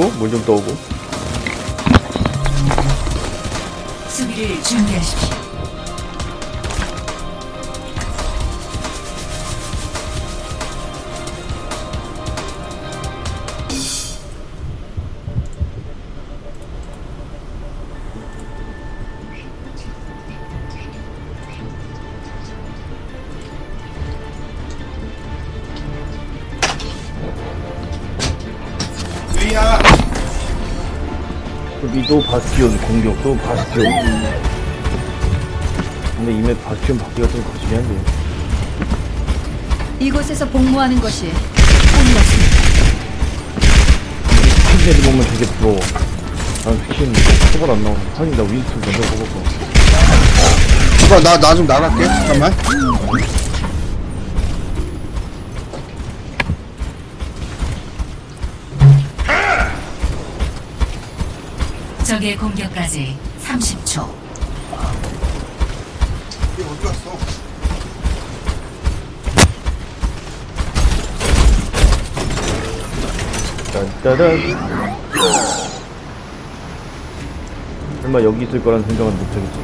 떠오고 물 좀 떠오고 수비를 준비하십시오. 수비도 바스티온 공격도 바스티온. 근데 이맵 바스티온 받기가 좀 거시기 한데 이곳에서 복무하는 것이 꿈이었습니다. 스킨 애들 보면 되게 부러워. 난 스킨 초벌 안 나오네. 하긴 나 윈스턴 먼저 뽑았고 나 나 좀 나갈게. 잠깐만 적의 공격까지 30초. 이게 어디 갔어 짠짜잔 설마 여기 있을 거란 생각은 못 하겠지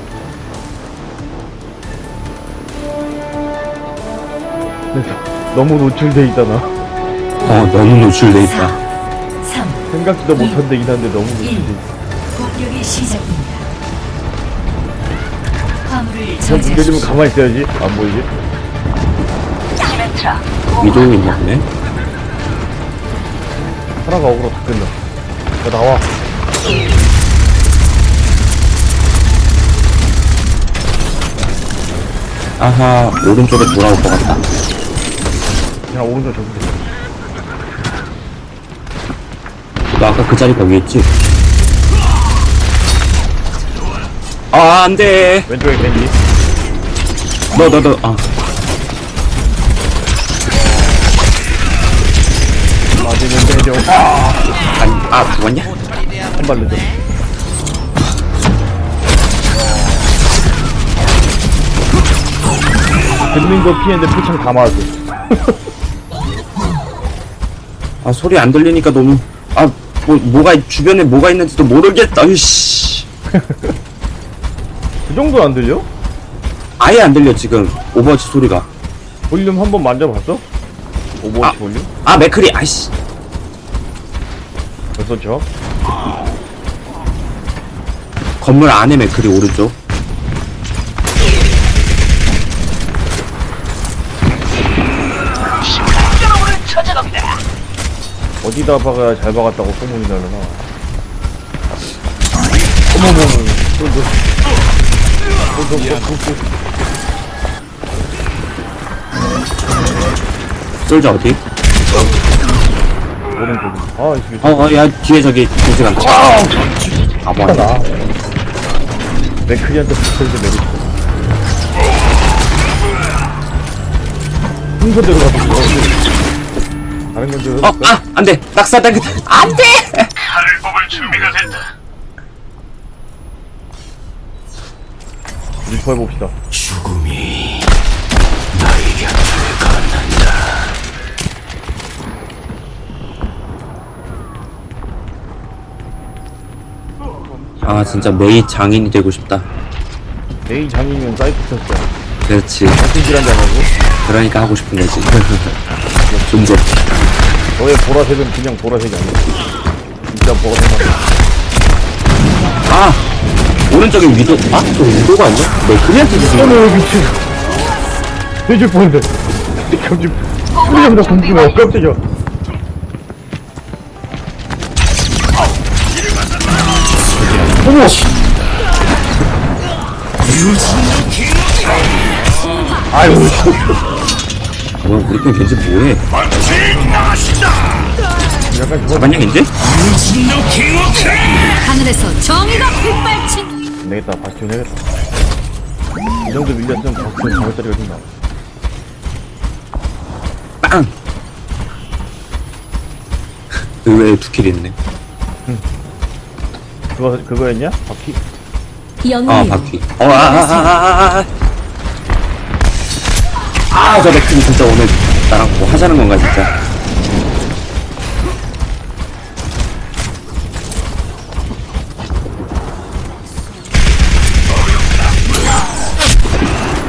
근데 너무 노출돼 있잖아 어, 너무 노출돼 있다. 3, 생각지도 못한 데긴 한데 너무 노출돼 1. 있어 공격이 시작됩니다. 화물을 형 무게 좀 저지하십시오. 가만히 있어야지 안 보이지? 위도우 있나 보네. 하나가 어그로 다 끝나 야 나와 아하, 오른쪽에 돌아올 것 같다. 그냥 오른쪽 접으세 너 아까 그 자리 거기 있지? 아, 안 돼. 왼쪽에 겐지 너, 너, 너, 아. 맞으면 되죠 아! 아니, 아, 죽었냐? 한 발로 줘 들린 거 피했는데 표창 다 맞았어 아, 소리 안 들리니까 너무, 아, 뭐, 뭐가, 주변에 뭐가 있는지도 모르겠다, 이씨. 그 정도 안 들려? 아예 안 들려, 지금. 오버워치 소리가. 볼륨 한번 만져봤어? 오버워치 아. 볼륨? 아, 맥크리, 아이씨. 벌써 저? 건물 안에 맥크리, 오른쪽. 어디다 박아야 잘 박았다고 소문이 나려나 어머머머 또, 또. 솔자 어디? 아 이게 어, 어, 야, 뒤에 저기, 간다. 아, 뭐야. 나 맥크리한테 붙어있어 내리고 순서대로 가서 뭐 다른 건지 어, 아, 안 돼. 낙사 당근. 안 돼! 칼을 뽑을 준비가 됐다. 리퍼 해봅시다 아, 진짜 메이 장인이 되고 싶다. 메이 장이면 사이코패스야 그렇지. 사진질한지 안 하고 그러니까 하고 싶은 거지. 존재. 너의 보라색은 그냥 보라색이 아니야 진짜 보라색 아! 오른쪽에 위도, 아? 저 위도가 아니야? 맥크리한테 주신 거. 어머 미친 해줄 뻔했는데 갑자기 소리 잡다 굶기면 깜짝이야 어머 아유 어, 우리 편 겐지 뭐해? 약간 저거 잡았냐, 겐지? 하늘에서 정의가 빗발친 안 되겠다 바스티온 해야겠다 이 정도 밀렸으면 바스티온 잡을 자리가 좀 나와 빵! 의외에 두킬 있네. 그거 그거였냐? 바퀴? 아, 바퀴. 어, 아, 아, 아, 아, 아. 아, 저 맥크리 진짜 오늘 나랑 뭐 하자는 건가, 진짜.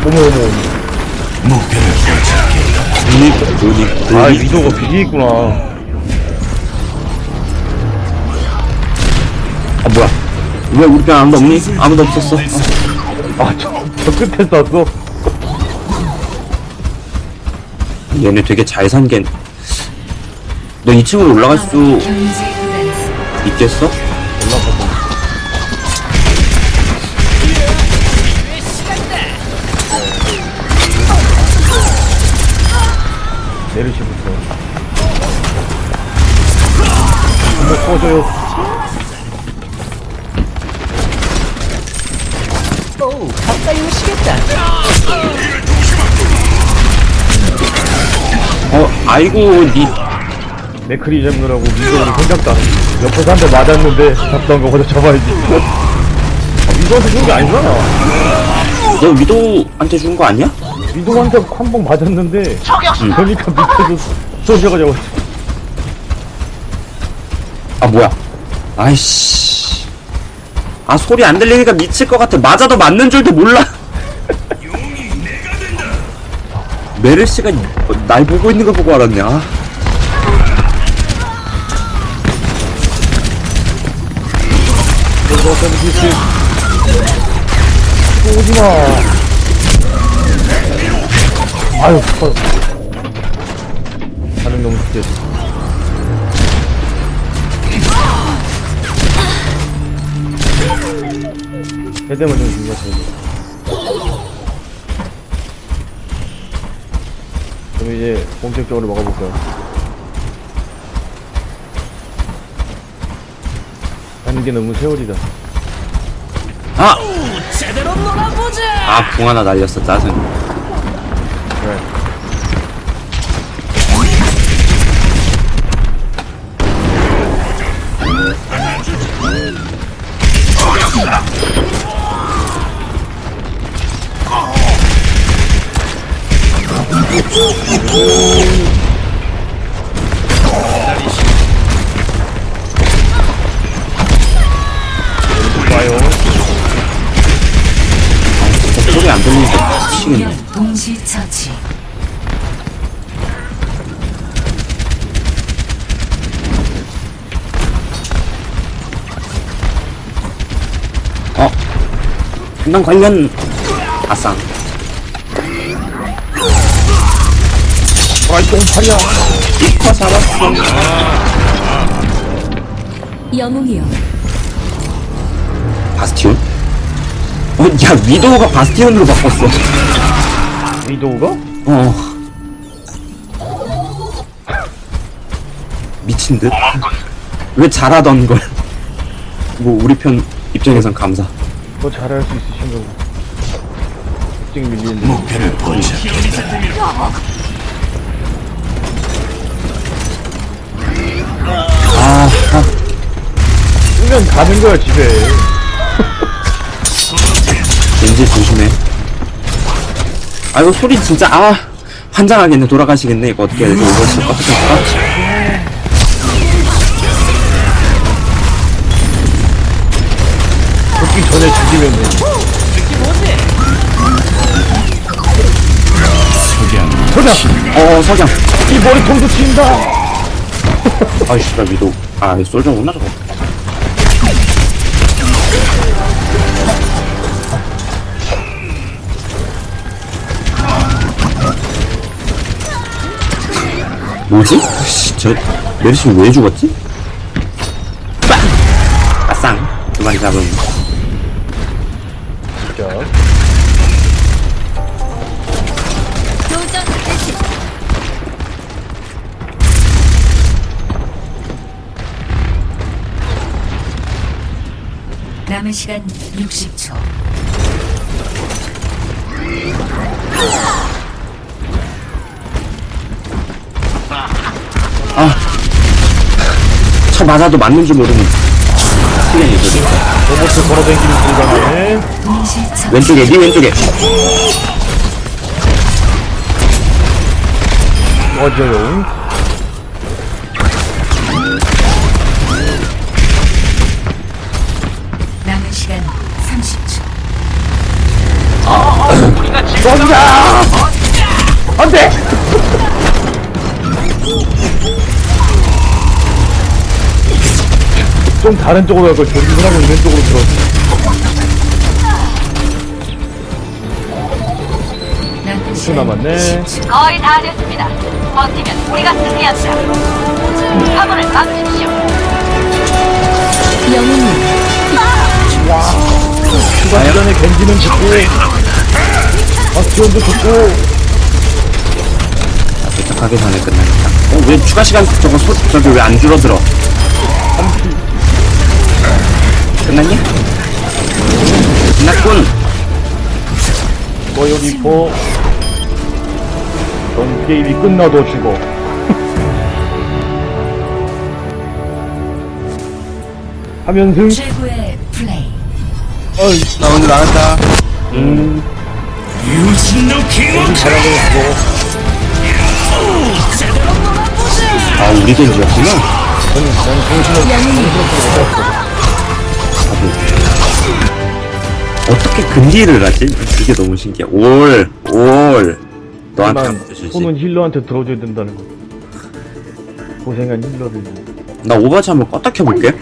어머 어머 눈이 아 눈이 위도가 비기 있구나. 아 뭐야? 왜 우리 편 아무도 없니? 아무도 없었어? 아, 아저 저 끝에 쐈어 얘네 되게 잘 산게 너 2층으로 올라갈 수 구간에서 있겠어? 한번 꺼줘요. 어 아이고 니. 맥크리 잡느라고 위도를 생각도 안 했어 옆에서 한 대 맞았는데 잡던 거 거기서 잡아야지. 아, 위도한테 준게 아니잖아. 너 위도한테 준 거 아니야? 위도한테 한 번 맞았는데 그러니까 밑에서 쏘셔가 잡았어 아 뭐야? 아이씨. 아 소리 안 들리니까 미칠 것 같아. 맞아도 맞는 줄도 몰라. 메르시가 날 보고 있는 거 보고 기스 오지마. 아유 컷 반응 너무 해대만 좀 중요하죠 그럼 이제 본격적으로 먹어볼까요? 하는 게 너무 세월이다 아! 아, 궁 하나 날렸어, 짜증. 소리 안 들리니까 미치겠네. 연 동시 처치 어? 한방 관련, 아쌍. 아이 똥파리야. 이커 잡았어. 영웅이여 바스티온? 어, 야, 위도우가 바스티온으로 바꿨어. 위도우가? 어. 미친 듯? 왜 잘하던 걸? 뭐, 우리 편 입장에선 감사. 더 잘할 수 있으신 거고. 특징 밀리는데. 아, 아, 쓰면 가는 거야 집에. 왠지 조심해. 아, 이거 소리 진짜, 아, 환장하겠네. 돌아가시겠네. 이거 어떻게 해야 되지? 이거 진짜 어떻게 할까? 죽기 전에 죽이면 돼. 석양! 어, 석양. 이 머리 통도 튄다! 아이씨, 나 위도. 아, 이 솔저구나, 저거. 뭐지? 씨, 저, 메르시 왜 죽었지? 빵! 아쌍. 두 마리 잡음. 자, 개시 남은 시간 60초 저 맞아도 맞는 줄 모르는. 시간이 저리. 로봇 걸어다니는 처치 왼쪽에, 니 왼쪽에. 꺼져요. 남은 시간 30초 썩이! 가자! 안 돼! 좀 다른 쪽으로 갈걸 조심하고 있는 쪽으로 들어. 남은 10초 시간 남았네. 10초. 거의 다 됐습니다. 버티면 우리가 승리한다. 화물을 막으십시오. 영웅이여 추가 시간에 겐지는 죽고, 박지원도 죽고, 도착하기 전에 끝나겠다. 어, 왜 추가 시간 저거 소, 저기 왜 안 줄어들어? 끝났냐? 끝났군. 뭐 여기 있고, 넌 게임이 끝나도 죽어. 하면승, 최고의 플레이 어이, 나 먼저 나간다. 음, 잘하고 있고, 아, 우리 겐지였구나. 저는, 저는 정신을, 어 떻게 근디를 하지? 그게 너무 신기해. 올, 올. 너한테 주지. 손은 힐러한테 들어줘야 된다는 거. 고생한 힐러들. 나 오버워치 한번 껐다 켜볼게.